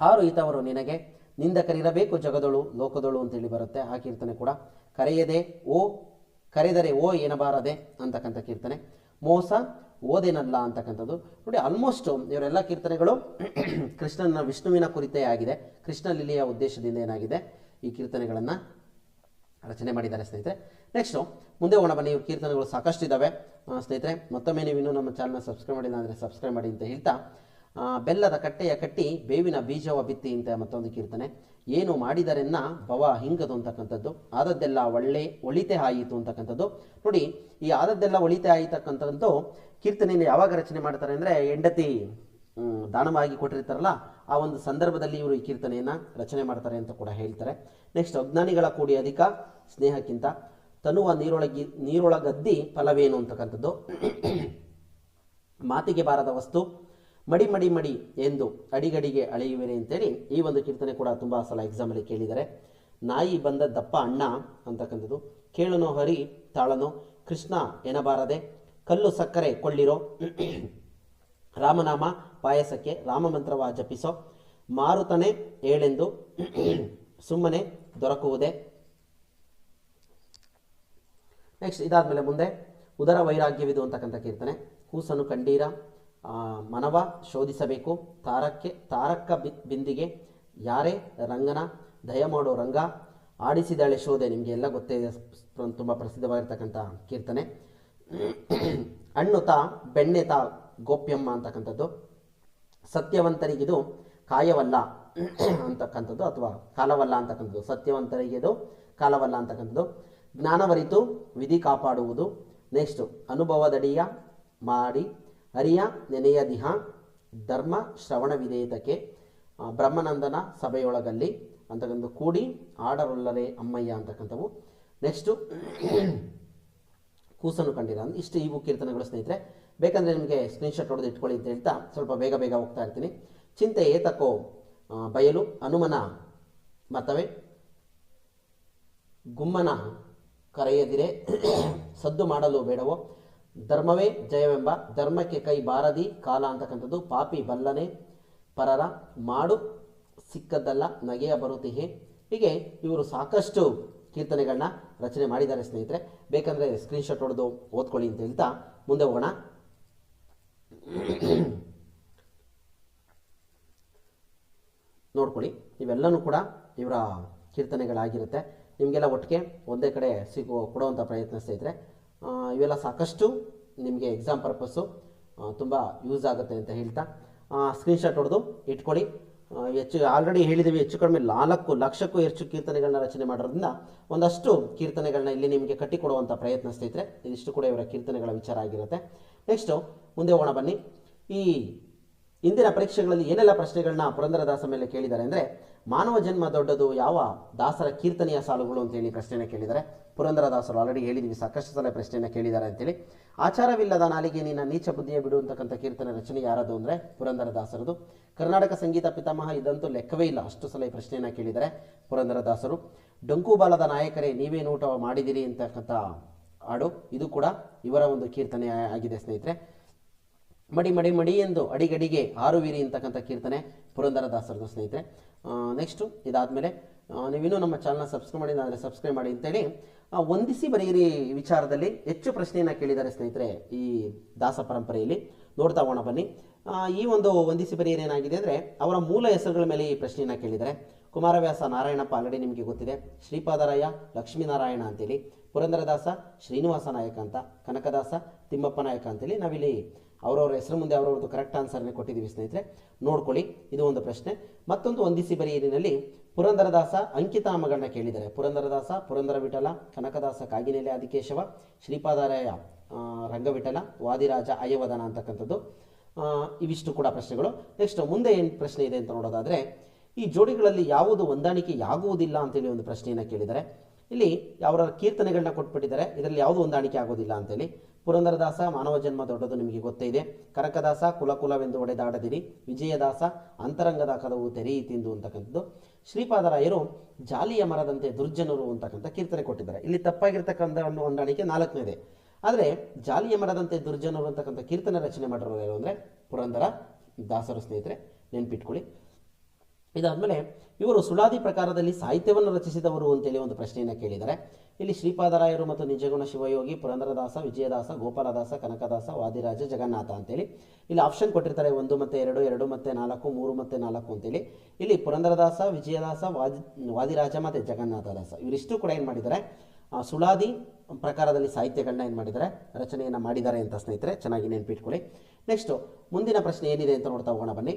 ಆರು ಈತವರು ನಿನಗೆ. ನಿಂದಕರಿರಬೇಕು ಜಗದೊಳು, ಲೋಕದೊಳು ಅಂತೇಳಿ ಬರುತ್ತೆ ಆ ಕೀರ್ತನೆ ಕೂಡ. ಕರೆಯದೆ ಓ, ಕರೆದರೆ ಓ ಏನಬಾರದೆ ಅಂತಕ್ಕಂಥ ಕೀರ್ತನೆ. ಮೋಸ ಓದೇನಲ್ಲ ಅಂತಕ್ಕಂಥದ್ದು. ನೋಡಿ ಆಲ್ಮೋಸ್ಟ್ ಇವರೆಲ್ಲ ಕೀರ್ತನೆಗಳು ಕೃಷ್ಣನ ವಿಷ್ಣುವಿನ ಕುರಿತೇ ಆಗಿದೆ. ಕೃಷ್ಣ ಲೀಲೆಯ ಉದ್ದೇಶದಿಂದ ಏನಾಗಿದೆ? ಈ ಕೀರ್ತನೆಗಳನ್ನು ರಚನೆ ಮಾಡಿದ್ದಾರೆ ಸ್ನೇಹಿತರೆ. ನೆಕ್ಸ್ಟು ಮುಂದೆ ಹೋಗೋಣ ಬನ್ನಿ. ಇವ್ರ ಕೀರ್ತನೆಗಳು ಸಾಕಷ್ಟು ಇದ್ದಾವೆ ಸ್ನೇಹಿತರೆ, ಮತ್ತೊಮ್ಮೆ ನೀವು ಇನ್ನೂ ನಮ್ಮ ಚಾನಲ್ನ ಸಬ್ಸ್ಕ್ರೈಬ್ ಮಾಡಿಲ್ಲ ಅಂದರೆ ಸಬ್ಸ್ಕ್ರೈಬ್ ಮಾಡಿ ಅಂತ ಹೇಳ್ತಾ ಬೆಲ್ಲದ ಕಟ್ಟೆಯ ಕಟ್ಟಿ ಬೇವಿನ ಬೀಜವ ಬಿತ್ತಿ ಅಂತ ಮತ್ತೊಂದು ಕೀರ್ತನೆ. ಏನು ಮಾಡಿದರೆನ್ನ ಭವ ಹಿಂಗದು ಅಂತಕ್ಕಂಥದ್ದು. ಆದದ್ದೆಲ್ಲ ಒಳ್ಳೆ ಒಳಿತೆ ಆಯಿತು ಅಂತಕ್ಕಂಥದ್ದು. ನೋಡಿ, ಈ ಆದದ್ದೆಲ್ಲ ಒಳಿತೆ ಆಯಿತಕ್ಕಂಥದ್ದು ಕೀರ್ತನೆಯನ್ನು ಯಾವಾಗ ರಚನೆ ಮಾಡ್ತಾರೆ ಅಂದರೆ ಹೆಂಡತಿ ದಾನವಾಗಿ ಕೊಟ್ಟಿರ್ತಾರಲ್ಲ, ಆ ಒಂದು ಸಂದರ್ಭದಲ್ಲಿ ಇವರು ಈ ಕೀರ್ತನೆಯನ್ನು ರಚನೆ ಮಾಡ್ತಾರೆ ಅಂತ ಕೂಡ ಹೇಳ್ತಾರೆ. ನೆಕ್ಸ್ಟ್ ಅಜ್ಞಾನಿಗಳ ಕೂಡಿ ಅಧಿಕ ಸ್ನೇಹಕ್ಕಿಂತ ತನುವ ನೀರೊಳಗಿ, ನೀರೊಳಗದ್ದಿ ಫಲವೇನು ಅಂತಕ್ಕಂಥದ್ದು. ಮಾತಿಗೆ ಬಾರದ ವಸ್ತು ಮಡಿ ಮಡಿ ಮಡಿ ಎಂದು ಅಡಿಗಡಿಗೆ ಅಳೆಯುವಿರಿ ಅಂತೇಳಿ ಈ ಒಂದು ಕೀರ್ತನೆ ಕೂಡ ತುಂಬ ಸಲ ಎಕ್ಸಾಮಲ್ಲಿ ಕೇಳಿದ್ದಾರೆ. ನಾಯಿ ಬಂದ ದಪ್ಪ ಅಣ್ಣ ಅಂತಕ್ಕಂಥದ್ದು. ಕೇಳನೋ ಹರಿ, ತಾಳನೋ, ಕೃಷ್ಣ ಎನಬಾರದೆ, ಕಲ್ಲು ಸಕ್ಕರೆ ಕೊಳ್ಳಿರೋ, ರಾಮನಾಮ ಪಾಯಸಕ್ಕೆ ರಾಮಮಂತ್ರವ ಜಪಿಸೋ, ಮಾರುತನೆ ಏಳೆಂದು ಸುಮ್ಮನೆ ದೊರಕುವುದೇ. ನೆಕ್ಸ್ಟ್ ಇದಾದ್ಮೇಲೆ ಮುಂದೆ, ಉದರ ವೈರಾಗ್ಯವಿದು ಅಂತಕ್ಕಂಥ ಕೀರ್ತನೆ. ಕೂಸನು ಕಂಡೀರ ಮನವ ಶೋಧಿಸಬೇಕು. ತಾರಕ್ಕೆ, ತಾರಕ್ಕ ಬಿಂದಿಗೆ, ಯಾರೇ ರಂಗನ ದಯ ಮಾಡೋ ರಂಗ, ಆಡಿಸಿದಾಳೆ ಶೋಧೆ. ನಿಮಗೆ ಎಲ್ಲ ಗೊತ್ತೇ ತುಂಬ ಪ್ರಸಿದ್ಧವಾಗಿರ್ತಕ್ಕಂಥ ಕೀರ್ತನೆ. ಹಣ್ಣು ತಾ ಬೆಣ್ಣೆ ತಾ ಗೋಪ್ಯಮ್ಮ ಅಂತಕ್ಕಂಥದ್ದು. ಸತ್ಯವಂತರಿಗಿದು ಕಾಯವಲ್ಲ ಅಂತಕ್ಕಂಥದ್ದು ಅಥವಾ ಕಾಲವಲ್ಲ ಅಂತಕ್ಕಂಥದ್ದು. ಸತ್ಯವಂತರಿಗಿದು ಕಾಲವಲ್ಲ ಅಂತಕ್ಕಂಥದ್ದು. ಜ್ಞಾನವರಿತು ವಿಧಿ ಕಾಪಾಡುವುದು. ನೆಕ್ಸ್ಟು, ಅನುಭವದಡಿಯ ಮಾಡಿ ಅರಿಯ ನೆನೆಯ ದಿಹ, ಧರ್ಮ, ಶ್ರವಣ ವಿಧೇಯತಕ್ಕೆ ಬ್ರಹ್ಮನಂದನ ಸಭೆಯೊಳಗಲ್ಲಿ ಅಂತಕ್ಕಂಥ ಕೂಡಿ ಆಡರೊಲ್ಲರೆ ಅಮ್ಮಯ್ಯ ಅಂತಕ್ಕಂಥವು. ನೆಕ್ಸ್ಟು ಕೂಸನ್ನು ಕಂಡಿರ. ಅಂದ್ರೆ ಇಷ್ಟು ಇವು ಕೀರ್ತನೆಗಳು ಸ್ನೇಹಿತರೆ. ಬೇಕಂದ್ರೆ ನಿಮಗೆ ಸ್ಕ್ರೀನ್ಶಾಟ್ ಹೊಡೆದು ಇಟ್ಕೊಳ್ಳಿ ಅಂತ ಹೇಳ್ತಾ ಸ್ವಲ್ಪ ಬೇಗ ಬೇಗ ಹೋಗ್ತಾ ಇರ್ತೀನಿ. ಚಿಂತೆ ಏತಕೋ ಬಯಲು ಹನುಮನ ಮತವೇ, ಗುಮ್ಮನ ಕರೆಯದಿರೆ, ಸದ್ದು ಮಾಡಲು ಬೇಡವೋ ಧರ್ಮವೇ ಜಯವೆಂಬ ಧರ್ಮಕ್ಕೆ ಕೈ ಬಾರದಿ ಕಾಲ ಅಂತಕ್ಕಂಥದ್ದು ಪಾಪಿ ಬಲ್ಲನೆ ಪರರ ಮಾಡು ಸಿಕ್ಕದ್ದಲ್ಲ ನಗೆಯ ಬರುತ್ತಿಹೆ ಹೀಗೆ ಇವರು ಸಾಕಷ್ಟು ಕೀರ್ತನೆಗಳನ್ನ ರಚನೆ ಮಾಡಿದ್ದಾರೆ ಸ್ನೇಹಿತರೆ. ಬೇಕಂದ್ರೆ ಸ್ಕ್ರೀನ್ಶಾಟ್ ಹೊಡೆದು ಓದ್ಕೊಳ್ಳಿ ಅಂತ ಹೇಳ್ತಾ ಮುಂದೆ ಹೋಗೋಣ. ನೋಡ್ಕೊಳ್ಳಿ, ಇವೆಲ್ಲನೂ ಕೂಡ ಇವರ ಕೀರ್ತನೆಗಳಾಗಿರುತ್ತೆ. ನಿಮಗೆಲ್ಲ ಒಟ್ಟಿಗೆ ಒಂದೇ ಕಡೆ ಸಿಗೋ ಕೊಡುವಂಥ ಪ್ರಯತ್ನ ಸ್ನೇಹಿತರೆ. ಇವೆಲ್ಲ ಸಾಕಷ್ಟು ನಿಮಗೆ ಎಕ್ಸಾಮ್ ಪರ್ಪಸ್ಸು ತುಂಬ ಯೂಸ್ ಆಗುತ್ತೆ ಅಂತ ಹೇಳ್ತಾ ಸ್ಕ್ರೀನ್ಶಾಟ್ ಹೊಡೆದು ಇಟ್ಕೊಳ್ಳಿ. ಹೆಚ್ಚು ಆಲ್ರೆಡಿ ಹೇಳಿದ್ದೀವಿ ಹೆಚ್ಚು ಕಡಿಮೆ ನಾಲ್ಕು ಲಕ್ಷಕ್ಕೂ ಹೆಚ್ಚು ಕೀರ್ತನೆಗಳನ್ನ ರಚನೆ ಮಾಡೋದ್ರಿಂದ ಒಂದಷ್ಟು ಕೀರ್ತನೆಗಳನ್ನ ಇಲ್ಲಿ ನಿಮಗೆ ಕಟ್ಟಿಕೊಡುವಂಥ ಪ್ರಯತ್ನ ಸ್ನೇಹಿತರೆ, ಇದಿಷ್ಟು ಕೂಡ ಇವರ ಕೀರ್ತನೆಗಳ ವಿಚಾರ ಆಗಿರುತ್ತೆ. ನೆಕ್ಸ್ಟು ಮುಂದೆ ಹೋಗೋಣ ಬನ್ನಿ. ಈ ಇಂದಿನ ಪರೀಕ್ಷೆಗಳಲ್ಲಿ ಏನೆಲ್ಲ ಪ್ರಶ್ನೆಗಳನ್ನ ಪುರಂದರದಾಸ ಮೇಲೆ ಕೇಳಿದ್ದಾರೆ ಅಂದರೆ, ಮಾನವ ಜನ್ಮ ದೊಡ್ಡದು ಯಾವ ದಾಸರ ಕೀರ್ತನೆಯ ಸಾಲುಗಳು ಅಂತೇಳಿ ಪ್ರಶ್ನೆನ ಕೇಳಿದ್ದಾರೆ. ಪುರಂದರದಾಸರು ಆಲ್ರೆಡಿ ಹೇಳಿದ್ದೀವಿ ಸಾಕಷ್ಟು ಸಲ ಪ್ರಶ್ನೆಯನ್ನು ಕೇಳಿದ್ದಾರೆ ಅಂತೇಳಿ. ಆಚಾರವಿಲ್ಲದ ನಾಲಿಗೆ ನಿನ್ನ ನೀಚ ಬುದ್ಧಿಯ ಬಿಡು ಅಂತಕ್ಕಂಥ ಕೀರ್ತನೆ ರಚನೆ ಯಾರದು ಅಂದರೆ ಪುರಂದರದಾಸರದು ಕರ್ನಾಟಕ ಸಂಗೀತ ಪಿತಾಮಹ ಇದಂತೂ ಲೆಕ್ಕವೇ ಇಲ್ಲ, ಅಷ್ಟು ಸಲ ಈ ಪ್ರಶ್ನೆಯನ್ನು ಕೇಳಿದ್ದಾರೆ ಪುರಂದರದಾಸರು ಡೊಂಕು ಬಾಲದ ನಾಯಕರೇ, ನೀವೇ ಊಟ ಮಾಡಿದಿರಿ ಅಂತಕ್ಕಂಥ ಹಾಡು, ಇದು ಕೂಡ ಇವರ ಒಂದು ಕೀರ್ತನೆ ಆಗಿದೆ ಸ್ನೇಹಿತರೆ. ಮಡಿ ಮಡಿ ಮಡಿ ಎಂದು ಅಡಿಗಡಿಗೆ ಆರುವಿರಿ ಅಂತಕ್ಕಂಥ ಕೀರ್ತನೆ ಪುರಂದರದಾಸರದು ಸ್ನೇಹಿತರೆ. ನೆಕ್ಸ್ಟು ಇದಾದಮೇಲೆ ನೀವಿನ್ನೂ ನಮ್ಮ ಚಾನಲ್ನ ಸಬ್ಸ್ಕ್ರೈಬ್ ಮಾಡಿಲ್ಲ ಅಂದರೆ ಸಬ್ಸ್ಕ್ರೈಬ್ ಮಾಡಿ ಅಂತೇಳಿ ಹೊಂದಿಸಿ ಬರೆಯಿರಿ ವಿಚಾರದಲ್ಲಿ ಹೆಚ್ಚು ಪ್ರಶ್ನೆಯನ್ನು ಕೇಳಿದ್ದಾರೆ ಸ್ನೇಹಿತರೆ ಈ ದಾಸ ಪರಂಪರೆಯಲ್ಲಿ. ನೋಡ್ತಾ ಹೋಗೋಣ, ಬನ್ನಿ. ಈ ಒಂದು ಹೊಂದಿಸಿ ಬರೆಯಿರಿ ಏನಾಗಿದೆ ಅಂದರೆ, ಅವರ ಮೂಲ ಹೆಸರುಗಳ ಮೇಲೆ ಈ ಪ್ರಶ್ನೆಯನ್ನು ಕೇಳಿದರೆ ಕುಮಾರವ್ಯಾಸ ನಾರಾಯಣಪ್ಪ ಆಲ್ರೆಡಿ ನಿಮಗೆ ಗೊತ್ತಿದೆ. ಶ್ರೀಪಾದರಾಯ, ಲಕ್ಷ್ಮೀನಾರಾಯಣ ಅಂತೇಳಿ. ಪುರಂದರದಾಸ, ಶ್ರೀನಿವಾಸ ನಾಯಕ ಅಂತ, ಕನಕದಾಸ, ತಿಮ್ಮಪ್ಪ ನಾಯಕ ಅಂತೇಳಿ ನಾವಿಲ್ಲಿ ಅವರವರ ಹೆಸರು ಮುಂದೆ ಅವರವ್ರದ್ದು ಕರೆಕ್ಟ್ ಆನ್ಸರ್ನೇ ಕೊಟ್ಟಿದ್ದೀವಿ ಸ್ನೇಹಿತರೆ. ನೋಡ್ಕೊಳ್ಳಿ, ಇದು ಒಂದು ಪ್ರಶ್ನೆ. ಮತ್ತೊಂದು ಒಂದಿಸಿ ಬರೆಯಿನಲ್ಲಿ ಪುರಂದರದಾಸ ಅಂಕಿತಾಮಗಳನ್ನ ಕೇಳಿದ್ದಾರೆ. ಪುರಂದರದಾಸ, ಪುರಂದರ ವಿಠಲ, ಕನಕದಾಸ, ಕಾಗಿನೆಲೆ, ಆದಿಕೇಶವ, ಶ್ರೀಪಾದಾರಾಯ ರಂಗವಿಠಲ, ವಾದಿರಾಜ ಅಯವದನ ಅಂತಕ್ಕಂಥದ್ದು. ಇವಿಷ್ಟು ಕೂಡ ಪ್ರಶ್ನೆಗಳು. ನೆಕ್ಸ್ಟ್ ಮುಂದೆ ಏನು ಪ್ರಶ್ನೆ ಇದೆ ಅಂತ ನೋಡೋದಾದರೆ, ಈ ಜೋಡಿಗಳಲ್ಲಿ ಯಾವುದು ಹೊಂದಾಣಿಕೆಯಾಗುವುದಿಲ್ಲ ಅಂತೇಳಿ ಒಂದು ಪ್ರಶ್ನೆಯನ್ನು ಕೇಳಿದ್ದಾರೆ. ಇಲ್ಲಿ ಅವರ ಕೀರ್ತನೆಗಳನ್ನ ಕೊಟ್ಬಿಟ್ಟಿದ್ದಾರೆ. ಇದರಲ್ಲಿ ಯಾವುದು ಹೊಂದಾಣಿಕೆ ಆಗೋದಿಲ್ಲ ಅಂತೇಳಿ. ಪುರಂದರದಾಸ, ಮಾನವ ಜನ್ಮ ದೊಡ್ಡದು ನಿಮಗೆ ಗೊತ್ತೇ ಇದೆ. ಕರಕದಾಸ ಕುಲಕುಲವೆಂದು ಒಡೆದಾಡದಿರಿ ವಿಜಯದಾಸ, ಅಂತರಂಗದ ಕದವು ತೆರೆಯಿತಿಂದು ಅಂತಕ್ಕಂಥದ್ದು. ಶ್ರೀಪಾದರಾಯರು ಜಾಲಿಯ ಮರದಂತೆ ದುರ್ಜನರು ಅಂತಕ್ಕಂಥ ಕೀರ್ತನೆ ಕೊಟ್ಟಿದ್ದಾರೆ. ಇಲ್ಲಿ ತಪ್ಪಾಗಿರ್ತಕ್ಕಂಥ ಒಂದು ಹೊಂದಾಣಿಕೆ ನಾಲ್ಕನೇದೆ. ಆದರೆ ಜಾಲಿಯ ಮರದಂತೆ ದುರ್ಜನರು ಅಂತಕ್ಕಂಥ ಕೀರ್ತನೆ ರಚನೆ ಮಾಡಿರೋರು ಯಾರು ಅಂದರೆ ಪುರಂದರ ದಾಸರು ಸ್ನೇಹಿತರೆ. ನೆನ್ಪಿಟ್ಕೊಳ್ಳಿ. ಇದಾದಮೇಲೆ ಇವರು ಸುಳಾದಿ ಪ್ರಕಾರದಲ್ಲಿ ಸಾಹಿತ್ಯವನ್ನು ರಚಿಸಿದವರು ಅಂತೇಳಿ ಒಂದು ಪ್ರಶ್ನೆಯನ್ನು ಕೇಳಿದ್ದಾರೆ. ಇಲ್ಲಿ ಶ್ರೀಪಾದರಾಯರು ಮತ್ತು ನಿಜಗುಣ ಶಿವಯೋಗಿ, ಪುರಂದರದಾಸ, ವಿಜಯದಾಸ, ಗೋಪಾಲದಾಸ, ಕನಕದಾಸ, ವಾದಿರಾಜ, ಜಗನ್ನಾಥ ಅಂತೇಳಿ ಇಲ್ಲಿ ಆಪ್ಷನ್ ಕೊಟ್ಟಿರ್ತಾರೆ. ಒಂದು ಮತ್ತು ಎರಡು ಎರಡು ಮತ್ತು ನಾಲ್ಕು, ಮೂರು ಮತ್ತು ನಾಲ್ಕು ಅಂತೇಳಿ. ಇಲ್ಲಿ ಪುರಂದರದಾಸ, ವಿಜಯದಾಸ, ವಾದಿ, ವಾದಿರಾಜ ಮತ್ತು ಜಗನ್ನಾಥದಾಸ ಇವರಿಷ್ಟು ಕೂಡ ಏನು ಮಾಡಿದ್ದಾರೆ? ಸುಳಾದಿ ಪ್ರಕಾರದಲ್ಲಿ ಸಾಹಿತ್ಯಗಳನ್ನ ಏನು ಮಾಡಿದ್ದಾರೆ? ರಚನೆಯನ್ನು ಮಾಡಿದ್ದಾರೆ ಅಂತ ಸ್ನೇಹಿತರೆ, ಚೆನ್ನಾಗಿ ನೆನ್ಪಿಟ್ಕೊಳ್ಳಿ. ನೆಕ್ಸ್ಟು ಮುಂದಿನ ಪ್ರಶ್ನೆ ಏನಿದೆ ಅಂತ ನೋಡ್ತಾ ಹೋಗೋಣ ಬನ್ನಿ.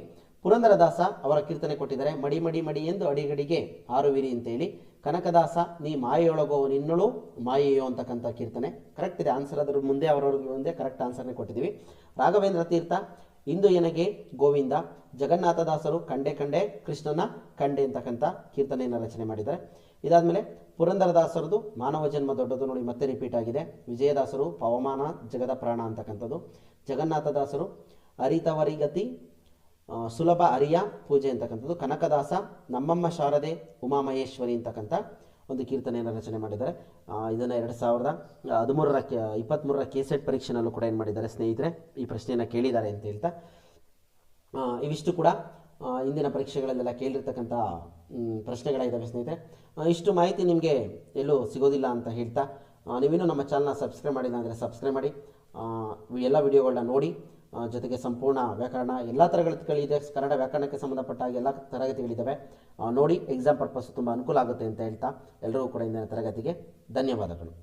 ಪುರಂದರದಾಸ ಅವರ ಕೀರ್ತನೆ ಕೊಟ್ಟಿದ್ದಾರೆ. ಮಡಿ ಮಡಿ ಮಡಿ ಎಂದು ಅಡಿಗಡಿಗೆ ಆರುವಿರಿ ಅಂತೇಳಿ. ಕನಕದಾಸ, ನೀ ಮಾಯೆಯೊಳಗೋ ನಿನ್ನಳು, ಮಾಯೆಯೋ ಅಂತಕ್ಕಂಥ ಕೀರ್ತನೆ. ಕರೆಕ್ಟ್ ಇದೆ. ಆನ್ಸರ್ ಅದ್ರ ಮುಂದೆ ಅವರವ್ರಿಗೆ ಮುಂದೆ ಕರೆಕ್ಟ್ ಆನ್ಸರ್ನೇ ಕೊಟ್ಟಿದ್ದೀವಿ. ರಾಘವೇಂದ್ರ ತೀರ್ಥ, ಇಂದು ಎನಗೆ ಗೋವಿಂದ, ಜಗನ್ನಾಥದಾಸರು ಕಂಡೆ ಕಂಡೆ, ಕೃಷ್ಣನ ಕಂಡೆ ಅಂತಕ್ಕಂಥ ಕೀರ್ತನೆಯನ್ನು ರಚನೆ ಮಾಡಿದ್ದಾರೆ. ಇದಾದಮೇಲೆ ಪುರಂದರದಾಸರದು ಮಾನವ ಜನ್ಮ ದೊಡ್ಡದು ನೋಡಿ ಮತ್ತೆ ರಿಪೀಟ್ ಆಗಿದೆ. ವಿಜಯದಾಸರು ಪವಮಾನ, ಜಗದ ಪ್ರಾಣ ಅಂತಕ್ಕಂಥದ್ದು. ಜಗನ್ನಾಥದಾಸರು ಅರಿತವರಿಗತಿ ಸುಲಭ ಅರಿಯ ಪೂಜೆ ಅಂತಕ್ಕಂಥದ್ದು. ಕನಕದಾಸ, ನಮ್ಮಮ್ಮ ಶಾರದೆ, ಉಮಾಮಹೇಶ್ವರಿ ಅಂತಕ್ಕಂಥ ಒಂದು ಕೀರ್ತನೆಯನ್ನು ರಚನೆ ಮಾಡಿದ್ದಾರೆ. ಇದನ್ನು ಎರಡು ಸಾವಿರದ ಹದಿಮೂರರ ಕೆ ಇಪ್ಪತ್ತ್ಮೂರರ ಕೆಸೆಟ್ ಪರೀಕ್ಷೆನಲ್ಲೂ ಕೂಡ ಏನು ಮಾಡಿದ್ದಾರೆ ಸ್ನೇಹಿತರೆ? ಈ ಪ್ರಶ್ನೆಯನ್ನು ಕೇಳಿದ್ದಾರೆ ಅಂತ ಹೇಳ್ತಾ. ಇವಿಷ್ಟು ಕೂಡ ಇಂದಿನ ಪರೀಕ್ಷೆಗಳಲ್ಲೆಲ್ಲ ಕೇಳಿರ್ತಕ್ಕಂಥ ಪ್ರಶ್ನೆಗಳಾಗಿದ್ದಾವೆ ಸ್ನೇಹಿತರೆ. ಇಷ್ಟು ಮಾಹಿತಿ ನಿಮಗೆ ಎಲ್ಲೂ ಸಿಗೋದಿಲ್ಲ ಅಂತ ಹೇಳ್ತಾ ನೀವೇನು ನಮ್ಮ ಚಾನಲ್ನ ಸಬ್ಸ್ಕ್ರೈಬ್ ಮಾಡಿಲ್ಲ ಅಂದರೆ ಸಬ್ಸ್ಕ್ರೈಬ್ ಮಾಡಿ ಎಲ್ಲ ವಿಡಿಯೋಗಳನ್ನ ನೋಡಿ ಜೊತೆಗೆ ಸಂಪೂರ್ಣ ವ್ಯಾಕರಣ ಎಲ್ಲ ತರಗತಿಗಳಿದೆ ಕನ್ನಡ ವ್ಯಾಕರಣಕ್ಕೆ ಸಂಬಂಧಪಟ್ಟ ಎಲ್ಲ ತರಗತಿಗಳಿದ್ದಾವೆ ನೋಡಿ ಎಕ್ಸಾಮ್ ಪರ್ಪಸ್ ತುಂಬ ಅನುಕೂಲ ಆಗುತ್ತೆ ಅಂತ ಹೇಳ್ತಾ ಎಲ್ಲರಿಗೂ ಕೂಡ ಇಂದಿನ ತರಗತಿಗೆ ಧನ್ಯವಾದಗಳು.